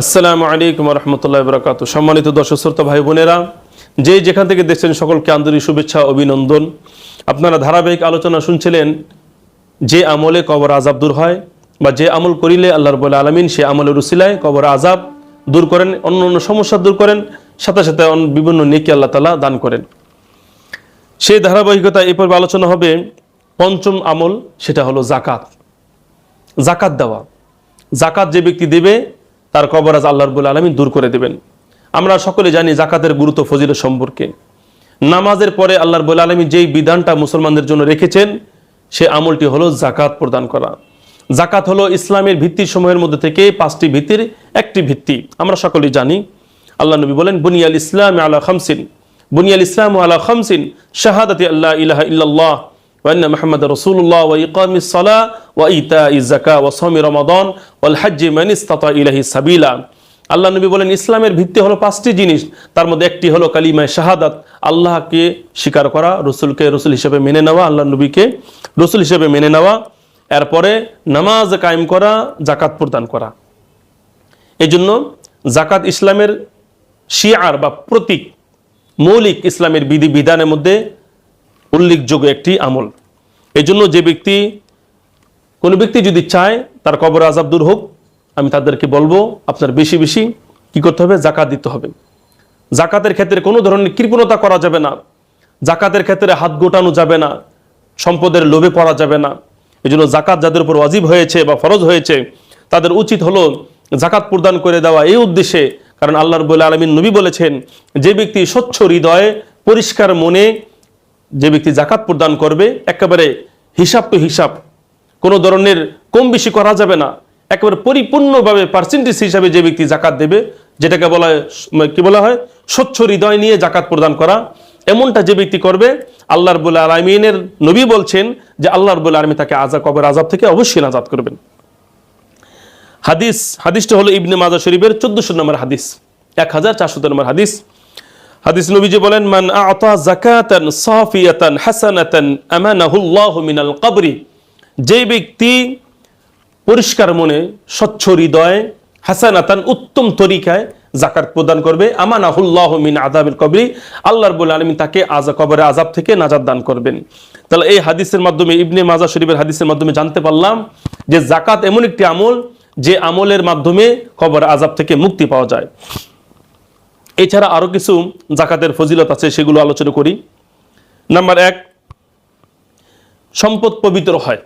আসসালামু আলাইকুম রহমতুল্লাহ বরকাত সম্মানিত দর্শক, শ্রোতা ভাই, বোনেরা, যে যেখান থেকে দেখছেন সকলকে আন্তরিক শুভেচ্ছা, অভিনন্দন। আপনারা ধারাবাহিক আলোচনা শুনছিলেন, যে আমলে কবর আজাব দূর হয় বা যে আমল করিলে আল্লাহর বলে আলমিন সে আমলের উসিলায় কবর আজাব দূর করেন, অন্য অন্য সমস্যা দূর করেন, সাথে সাথে বিভিন্ন নেকি আল্লাহ তালা দান করেন। সেই ধারাবাহিকতা এই পর্বে আলোচনা হবে পঞ্চম আমল, সেটা হলো জাকাত জাকাত দেওয়া। জাকাত যে ব্যক্তি দেবে তার কবরাজ আল্লাহ রবুল আলমী দূর করে দেবেন। আমরা সকলে জানি জাকাতের গুরুত্ব ফজিল সম্পর্কে। নামাজের পরে আল্লাহ রবুল আলমী যেই বিধানটা মুসলমানদের জন্য রেখেছেন, সে আমলটি হলো জাকাত প্রদান করা। জাকাত হলো ইসলামের ভিত্তি সময়ের মধ্যে থেকে পাঁচটি ভিত্তির একটি ভিত্তি। আমরা সকলেই জানি, আল্লাহ নবী বলেন, বুনিয়াল ইসলাম আলা খামসিন। বুনিয়াল ইসলাম আলা খামসিন, শাহাদাতি আল্লাহ ইলাহা ইল্লাল্লাহ। وأن محمد رسول الله وإقام الصلاة وإيتاء الزكاة وصوم رمضان والحج من استطاع إليه سبيلا আল্লাহ নবী বলেন ইসলামের ভিত্তি হলো পাঁচটি জিনিস তার মধ্যে একটি হলো কালিমায় শাহাদাত আল্লাহকে স্বীকার করা রসুলকে রসুল হিসেবে মেনে নেওয়া আল্লাহ নবীকে রসুল হিসেবে মেনে নেওয়া এরপরে নামাজ কায়েম করা জাকাত প্রদান করা এই জন্য জাকাত ইসলামের শিয়ার বা প্রতীক মৌলিক ইসলামের বিধি বিধানের মধ্যে উল্লেখযোগ্য একটি আমল। এই জন্য যে ব্যক্তি, কোনো ব্যক্তি যদি চায় তার কবর আজাব দূর হোক, আমি তাদেরকে বলব, আপনার বেশি বেশি কি করতে হবে? জাকাত দিতে হবে। জাকাতের ক্ষেত্রে কোনো ধরনের কৃপণতা করা যাবে না। জাকাতের ক্ষেত্রে হাত গোটানো যাবে না। সম্পদের লোভে পড়া যাবে না। এই জন্য জাকাত যাদের উপর ওয়াজিব হয়েছে বা ফরজ হয়েছে, তাদের উচিত হলো জাকাত প্রদান করে দেওয়া এই উদ্দেশ্যে। কারণ আল্লাহ রবুল আলমিন নবী বলেছেন, যে ব্যক্তি স্বচ্ছ হৃদয়ে পরিষ্কার মনে যে ব্যক্তি জাকাত প্রদান করবে, একেবারে হিসাব তো হিসাব। কোনো ধরনের কম বেশি করা যাবে না। একেবারে পরিপূর্ণভাবে পার্সেন্টেজ হিসাবে যে ব্যক্তি জাকাত দেবে, যেটাকে বলা হয় কি বলা হয়? স্বচ্ছ হৃদয় নিয়ে জাকাত প্রদান করা। এমনটা যে ব্যক্তি করবে, আল্লাহ রবুল্লা আলমিনের নবী বলছেন যে আল্লাহ রবুল্লা আলমী তাকে আজা কবর আজাব থেকে অবশ্যই আজাদ করবেন। হাদিস, হাদিসটা হলো ইবনে মাজা শরীফের চোদ্দশো নম্বর হাদিস, এক হাজার চারশো নম্বর হাদিস। হাদিস নবীজি বলেন, মান আতা জাকাতান সাফিয়াতান হাসানাতান আমানাহুল্লাহু মিনাল কবরি। যে ব্যক্তি পরিষ্কার মনে, স্বচ্ছ হৃদয় হাসানাতান উত্তম তরিকায় জাকাত প্রদান করবে আমানাহুল্লাহ মিন আযাবিল কবরি, আল্লাহ রাব্বুল আলামিন তাকে আজা কবরে আযাব থেকে নাজাত দান করবেন। তাহলে এই হাদিসের মাধ্যমে, ইবনে মাজা শরীফের হাদিসের মাধ্যমে জানতে পারলাম যে জাকাত এমন একটি আমল, যে আমলের মাধ্যমে কবর আযাব থেকে মুক্তি পাওয়া যায়। এছাড়া আরও কিছু জাকাতের ফজিলত আছে, সেগুলো আলোচনা করি। নাম্বার এক, সম্পদ পবিত্র হয়।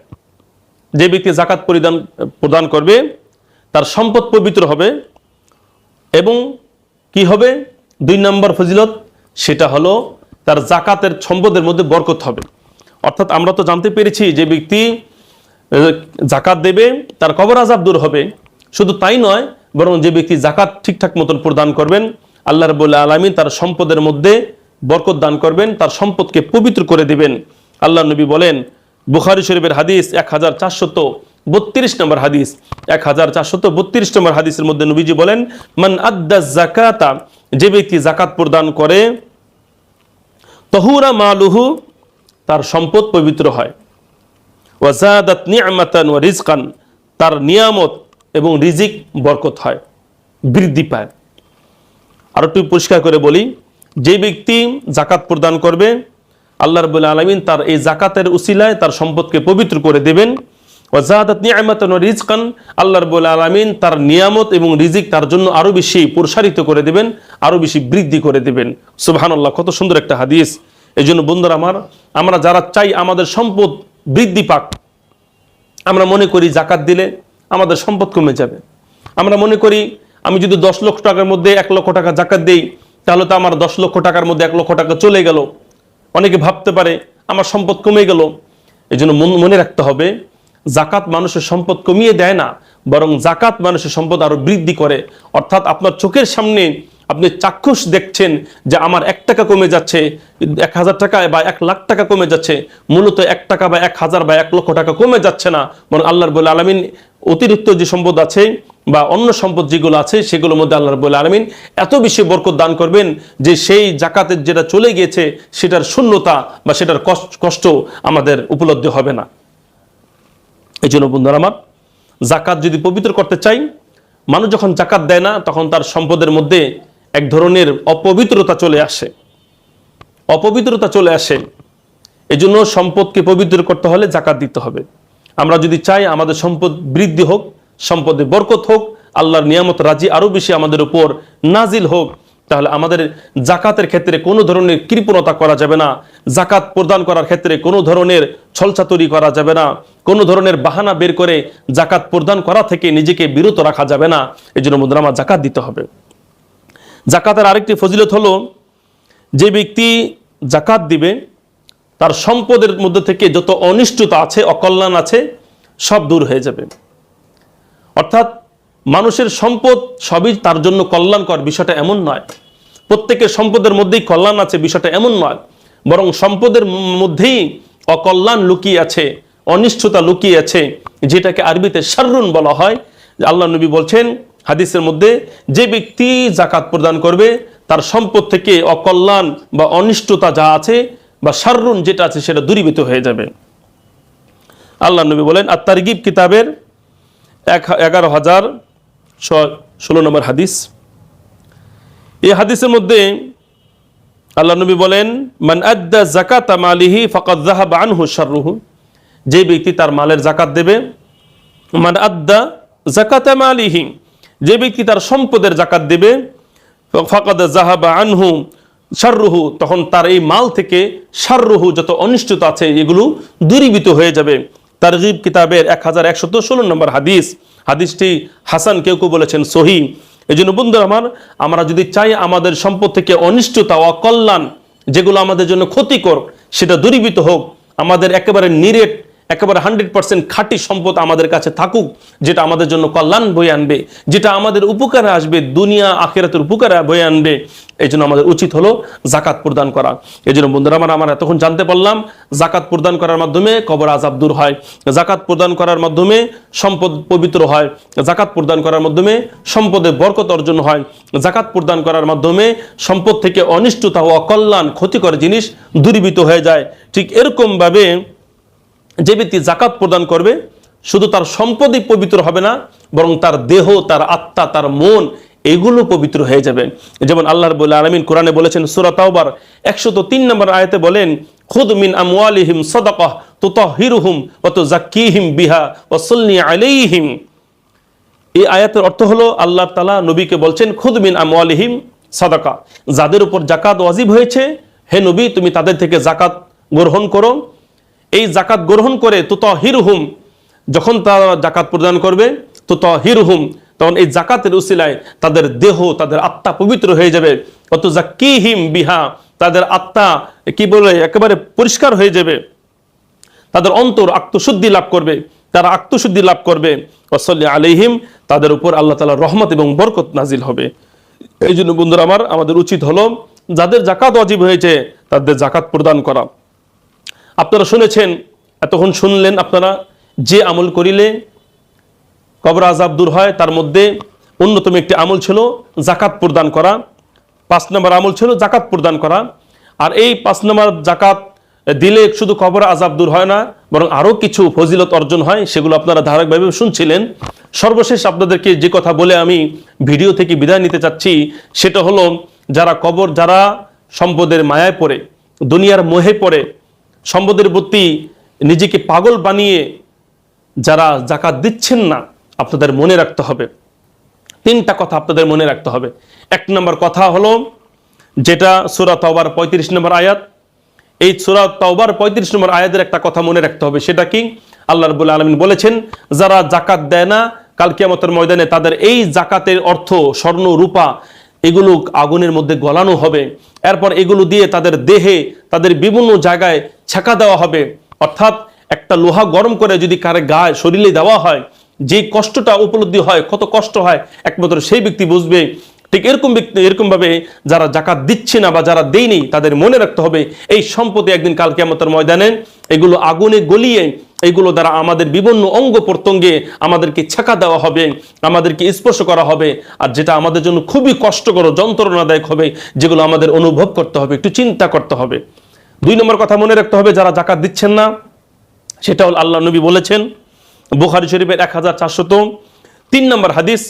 যে ব্যক্তি জাকাত পরিধান, প্রদান করবে, তার সম্পদ পবিত্র হবে এবং কি হবে? দুই নম্বর ফজিলত, সেটা হলো তার জাকাতের সম্পদের মধ্যে বরকত হবে। অর্থাৎ আমরা তো জানতে পেরেছি যে ব্যক্তি জাকাত দেবে, তার কবর আজাব দূর হবে। শুধু তাই নয়, বরং যে ব্যক্তি জাকাত ঠিকঠাক মতন প্রদান করবেন আল্লাহ রবুল্লা আলমী তার সম্পদের মধ্যে বরকত দান করবেন, তার সম্পদকে পবিত্র করে দিবেন। আল্লাহ নবী বলেন, বুখারি শরীফের হাদিস এক হাজার চারশত বত্রিশ নম্বর হাদিস। এক হাজার চারশত বত্রিশ নম্বর হাদিসের মধ্যে নবীজি বলেন, মান আদ্দা জাকাতা যে ব্যক্তি জাকাত প্রদান করে, তহুরা মালুহু, তার সম্পদ পবিত্র হয়। ওয়াজাদাত নিয়ামাতান ওয়া রিজকান, তার নিয়ামত এবং রিজিক বরকত হয়, বৃদ্ধি পায়। আর একটু পরিষ্কার করে বলি, যে ব্যক্তি জাকাত প্রদান করবে, আল্লাহ রবুল আলমিন তার এই জাকাতের উসিলায় তার সম্পদকে পবিত্র করে দেবেন। ওয়াজাদাত নিয়ামাতান ওয়া রিজকান আল্লাহ রবুল আলমিন তার নিয়ামত এবং রিজিক তার জন্য আরও বেশি প্রসারিত করে দেবেন, আরও বেশি বৃদ্ধি করে দেবেন। সুবহানাল্লাহ, কত সুন্দর একটা হাদিস। এই জন্য বন্ধুরা আমার, আমরা যারা চাই আমাদের সম্পদ বৃদ্ধি পাক, আমরা মনে করি জাকাত দিলে আমাদের সম্পদ কমে যাবে। আমরা মনে করি আমি যদি দশ লক্ষ টাকার মধ্যে এক লক্ষ টাকা জাকাত দেই, তাহলে তো আমার দশ লক্ষ টাকার মধ্যে এক লক্ষ টাকা চলে গেল। অনেকে ভাবতে পারে আমার সম্পদ কমে গেল। এই জন্য মন- রাখতে হবে, জাকাত মানুষের সম্পদ কমিয়ে দেয় না, বরং জাকাত মানুষের সম্পদ আরও বৃদ্ধি করে। অর্থাৎ আপনার চোখের সামনে আপনি চাক্ষুষ দেখছেন যে আমার এক টাকা কমে যাচ্ছে, এক হাজার টাকা বা এক লাখ টাকা কমে যাচ্ছে, মূলত এক টাকা বা এক হাজার বা এক লক্ষ টাকা কমে যাচ্ছে না। বরং আল্লাহর বলে আলমিন অতিরিক্ত যে সম্পদ আছে বা অন্য সম্পদ যেগুলো আছে, সেগুলোর মধ্যে আল্লাহর বলে আলমিন এত বেশি বরকত দান করবেন যে সেই জাকাতের যেটা চলে গিয়েছে, সেটার শূন্যতা বা সেটার কষ্ট আমাদের উপলব্ধি হবে না। এই জন্য বন্ধুরা আমার, জাকাত যদি পবিত্র করতে চাই, মানুষ যখন জাকাত দেয় না, তখন তার সম্পদের মধ্যে এক ধরনের অপবিত্রতা চলে আসে। অপবিত্রতা চলে আসে এই জন্য সম্পদকে পবিত্র করতে হলে জাকাত দিতে হবে। আমরা যদি চাই আমাদের সম্পদ বৃদ্ধি হোক, সম্পদে বরকত হোক, আল্লাহর নিয়ামত রাজি আরও বেশি আমাদের উপর নাজিল হোক, তাহলে আমাদের জাকাতের ক্ষেত্রে কোনো ধরনের কৃপণতা করা যাবে না। জাকাত প্রদান করার ক্ষেত্রে কোনো ধরনের ছলচাতুরি করা যাবে না। কোনো ধরনের বাহানা বের করে জাকাত প্রদান করা থেকে নিজেকে বিরত রাখা যাবে না। এই জন্য আমার জাকাত দিতে হবে। জাকাতের আরেকটি ফজিলত হলো, যে ব্যক্তি জাকাত দিবে, তার সম্পদের মধ্যে থেকে যত অনিষ্টতা আছে, অকল্যাণ আছে, সব দূর হয়ে যাবে। অর্থাৎ মানুষের সম্পদ সবই তার জন্য কল্যাণকর, বিষয়টা এমন নয়। প্রত্যেকের সম্পদের মধ্যেই কল্যাণ আছে, বিষয়টা এমন নয়। বরং সম্পদের মধ্যেই অকল্যাণ লুকিয়ে আছে অনিষ্টতা লুকিয়ে আছে, যেটাকে আরবিতে শাররুন বলা হয়। আল্লাহ নবী বলছেন হাদিসের মধ্যে যে ব্যক্তি জাকাত প্রদান করবে, তার সম্পদ থেকে অকল্যাণ বা অনিষ্টতা যা আছে বা শাররুন যেটা আছে সেটা দূরীভূত হয়ে যাবে। আল্লাহ নবী বলেন আর তারগিব কিতাবের এক এগারো হাজার ষোলো নম্বর হাদিস। এই হাদিসের মধ্যে আল্লাহ নবী বলেন, মান আদ্দা জাকাত মালিহি ফকাত জাহাব আনহু শাররুহু। যে ব্যক্তি তার মালের জাকাত দেবে, মান আদ্দা জাকাত মালিহি। যে ব্যক্তি তার সম্পদের জাকাত দেবে, ফকাদ জাহাবা আনহু শাররুহু, তখন তার এই মাল থেকে শাররুহু যত অনিষ্টতা আছে এগুলো দূরীভূত হয়ে যাবে। তারগিব কিতাবের এক হাজার একশত ষোলো নম্বর হাদিস, হাদিসটি হাসান কেউ কেউ বলেছেন সহি। এই জন্য বন্ধু আমার, আমরা যদি চাই আমাদের সম্পদ থেকে অনিষ্টতা অকল্যাণ যেগুলো আমাদের জন্য ক্ষতিকর, সেটা দূরীভূত হোক, আমাদের একেবারে নিরেট একেবারে হান্ড্রেড পার্সেন্ট খাঁটি সম্পদ আমাদের কাছে থাকুক, যেটা আমাদের জন্য কল্যাণ বয়ে আনবে, যেটা আমাদের উপকারে আসবে, দুনিয়া আখেরাতের উপকারে বয়ে আনবে। এই জন্য আমাদের উচিত হলো জাকাত প্রদান করা। এই জন্য বন্ধুরা আমার, আমরা এতক্ষণ জানতে পারলাম জাকাত প্রদান করার মাধ্যমে কবর আজাব দূর হয়। জাকাত প্রদান করার মাধ্যমে সম্পদ পবিত্র হয়। জাকাত প্রদান করার মাধ্যমে সম্পদে বরকত অর্জন হয়। জাকাত প্রদান করার মাধ্যমে সম্পদ থেকে অনিষ্টতা ও অকল্যাণ ক্ষতিকর জিনিস দূরীভূত হয়ে যায়। ঠিক এরকমভাবে যে ব্যক্তি জাকাত প্রদান করবে, শুধু তার সম্পদই পবিত্র হবে না, বরং তার দেহ, তার আত্মা, তার মন, এগুলো পবিত্র হয়ে যাবে। যেমন আল্লাহর বলে আলমিন কোরআনে বলেছেন, সুরা তাওবার তো তিন নম্বর আয়াতে বলেন, খুদ মিন আমওয়ালিহিম সদাকাহ তুতাহিরুহুম ওয়া তুযাক্কিহিম বিহা ওয়া সাল্লি আলাইহিম। এই আয়াতের অর্থ হলো, আল্লাহ তালা নবীকে বলছেন, খুদ মিন আমওয়ালিহিম সাদাকা যাদের উপর জাকাত ওয়াজিব হয়েছে, হে নবী, তুমি তাদের থেকে জাকাত গ্রহণ করো। এই জাকাত গ্রহণ করে তো হিরহুম যখন তারা জাকাত প্রদান করবে তো হিরহুম তখন এই জাকাতের উসিলায় তাদের দেহ, তাদের আত্মা পবিত্র হয়ে যাবে। অত জাকিহিম বিহা, তাদের আত্মা, কি বলে, একেবারে পরিষ্কার হয়ে যাবে। তাদের অন্তর আত্মশুদ্ধি লাভ করবে, তারা আত্মশুদ্ধি লাভ করবে। ওসল্লি আলিহিম তাদের উপর আল্লাহ তালার রহমত এবং বরকত নাজিল হবে। এই জন্য বন্ধুরা আমার, আমাদের উচিত হলো, যাদের জাকাত অজীব হয়েছে, তাদের জাকাত প্রদান করা। আপনারা শুনেছেন, এতক্ষণ শুনলেন আপনারা, যে আমল করিলে কবর আজাব দূর হয়, তার মধ্যে অন্যতম একটি আমল ছিল জাকাত প্রদান করা। পাঁচ নম্বর আমল ছিল জাকাত প্রদান করা। আর এই পাঁচ নম্বর জাকাত দিলে শুধু কবর আজাব দূর হয় না, বরং আরও কিছু ফজিলত অর্জন হয়, সেগুলো আপনারা ধারাবাহিকভাবে শুনছিলেন। সর্বশেষ আপনাদেরকে যে কথা বলে আমি ভিডিও থেকে বিদায় নিতে চাচ্ছি, সেটা হলো, যারা কবর, যারা সম্পদের মায়ায় পড়ে, দুনিয়ার মোহে পড়ে সম্পদের প্রতি নিজেকে পাগল বানিয়ে যারা জাকাত দিচ্ছেন না, আপনাদের মনে রাখতে হবে। তিনটা কথা আপনাদের মনে রাখতে হবে। এক নম্বর কথা হলো, যেটা সুরা তওবার পঁয়ত্রিশ নম্বর আয়াত, এই সুরা তওবার পঁয়ত্রিশ নম্বর আয়াতের একটা কথা মনে রাখতে হবে, সেটা কি? আল্লাহ রবুল্লা আলমিন বলেছেন, যারা জাকাত দেয় না, কাল কিয়ামতের ময়দানে তাদের এই জাকাতের অর্থ স্বর্ণ, রূপা এগুলো আগুনের মধ্যে গলানো হবে। এরপর এগুলো দিয়ে তাদের দেহে, তাদের বিভিন্ন জায়গায় ছেঁকা দেওয়া হবে। অর্থাৎ একটা লোহা গরম করে যদি কারে গায়ে শরীরে দেওয়া হয়, যে কষ্টটা উপলব্ধি হয়, কত কষ্ট হয়, একমাত্র সেই ব্যক্তি বুঝবে ঠিক এরকম ব্যক্তি এরকমভাবে যারা জাকাত দিচ্ছে না বা যারা দেয়নি, তাদের মনে রাখতে হবে, এই সম্পদে একদিন কাল কেমতের ময়দানে এগুলো আগুনে গলিয়ে, এগুলো দ্বারা আমাদের বিভিন্ন অঙ্গ প্রত্যঙ্গে আমাদেরকে ছেঁকা দেওয়া হবে, আমাদেরকে স্পর্শ করা হবে, আর যেটা আমাদের জন্য খুবই কষ্টকর যন্ত্রণাদায়ক হবে, যেগুলো আমাদের অনুভব করতে হবে, একটু চিন্তা করতে হবে। দুই নম্বর কথা মনে রাখতে হবে, যারা জাকাত দিচ্ছেন না সেটা হল আল্লাহ নবী বলেছেন। বুখারি শরীফের এক হাজার চারশত তিন নম্বর হাদিস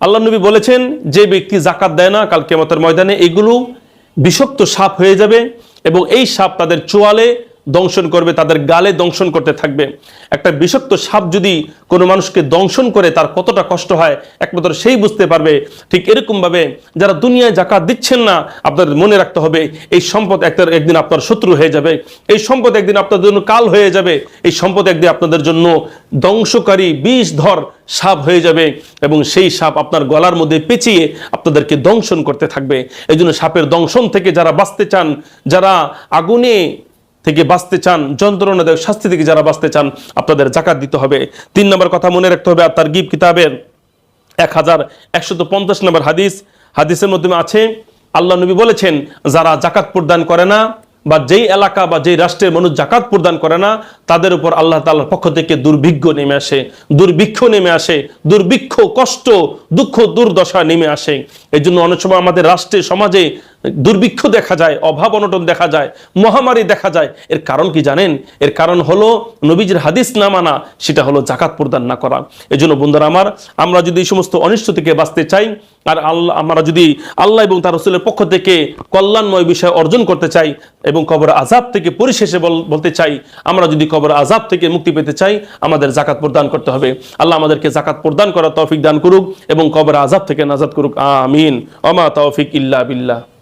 আল্লাহ নবী বলেছেন, যে ব্যক্তি জাকাত দেয় না, কাল কেমতের ময়দানে এগুলো বিষাক্ত সাপ হয়ে যাবে এবং এই সাপ তাদের চোয়ালে দংশন করবে, তাদের গালে দংশন করতে থাকবে। একটা বিষাক্ত সাপ যদি কোনো মানুষকে দংশন করে, তার কতটা কষ্ট হয়, একমাত্র সেই বুঝতে পারবে। ঠিক এরকমভাবে যারা দুনিয়ায় জাকাত দিচ্ছেন না, আপনাদের মনে রাখতে হবে, এই সম্পদ একটা একদিন আপনার শত্রু হয়ে যাবে। এই সম্পদ একদিন আপনাদের জন্য কাল হয়ে যাবে। এই সম্পদ একদিন আপনাদের জন্য ধ্বংসকারী বিষ ধর সাপ হয়ে যাবে এবং সেই সাপ আপনার গলার মধ্যে পেঁচিয়ে আপনাদেরকে দংশন করতে থাকবে। এই জন্য সাপের দংশন থেকে যারা বাঁচতে চান, যারা আগুনে থেকে বাঁচতে চান, যন্ত্রণাদায়ক শাস্তি থেকে যারা বাঁচতে চান, আপনাদের জাকাত দিতে হবে। তিন নম্বর কথা মনে রাখতে হবে, আর তার গিব কিতাবের এক হাজার একশত পঞ্চাশ নম্বর হাদিস। হাদিসের মধ্যে আছে, আল্লাহ নবী বলেছেন, যারা জাকাত প্রদান করে না, বা যেই এলাকা বা যেই রাষ্ট্রের মানুষ জাকাত প্রদান করে না, তাদের উপর আল্লাহ তাআলার পক্ষ থেকে দুর্ভিক্ষ নেমে আসে। দুর্ভিক্ষ নেমে আসে, দুর্ভিক্ষ, কষ্ট, দুঃখ, দুর্দশা নেমে আসে। এই জন্য অনেক সময় আমাদের রাষ্ট্রে, সমাজে দুর্ভিক্ষ দেখা যায়, অভাব অনটন দেখা যায়, মহামারী দেখা যায়। এর কারণ কি জানেন? এর কারণ হলো নবীজির হাদিস না মানা, সেটা হলো জাকাত প্রদান না করা। এই জন্য বন্ধুরা আমার, আমরা যদি এই সমস্ত অনিষ্ট থেকে বাঁচতে চাই, আর আল্লাহ, আমরা যদি আল্লাহ এবং তার রসুলের পক্ষ থেকে কল্যাণময় বিষয় অর্জন করতে চাই এবং কবর আজাব থেকে পরিশেষে বল- বলতে চাই, আমরা যদি কবর আজাব থেকে মুক্তি পেতে চাই, আমাদের জাকাত প্রদান করতে হবে। আল্লাহ আমাদেরকে জাকাত প্রদান করার তৌফিক দান করুক এবং কবর আজাব থেকে নাজাদ করুক। আমিন। অমা তৌফিক ইল্লা বিল্লাহ।